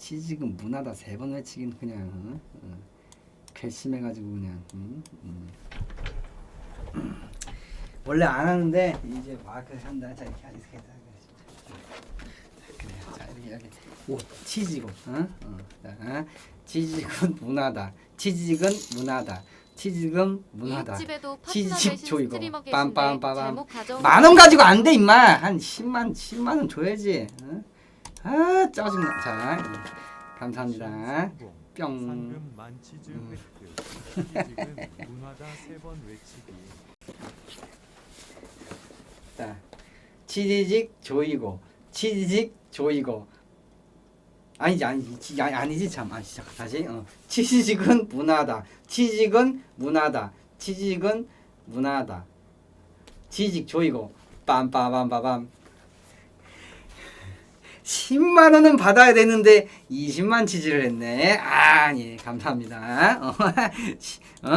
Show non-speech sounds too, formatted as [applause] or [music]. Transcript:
취직은 문화다 세 번 외치긴 그냥 어? 어. 괘씸해가지고 그냥 음, 음. [clears throat] 원래 안 하는데 이제 마크 한다 자 이렇게 이렇게 해서 그래요 자 이렇게 이렇게 오 취직은 어? 어. 자, 어? 취직은 문화다 취직은 문화다 취직은 문화다 조이고 스트리머 계신데 빰빰빰빰 제목 가져온 만원 가지고 안 돼 임마 한 10만 10만 원 줘야지 어? 아 짜증나. 자 예. 감사합니다. 뿅. 상금 음. 획득 취직은 문화다 세 번 외치기 자, 취직 조이고 취직 조이고. 아니지 아니지 아니, 아니지 참 아니 시작 다시 어. 취직은 문화다. 취직은 문화다. 취직은 문화다. 취직 조이고 빰빠밤빠밤 10만 원은 받아야 되는데 20만 취직을 했네. 아, 예, 감사합니다. [laughs] 어, 어?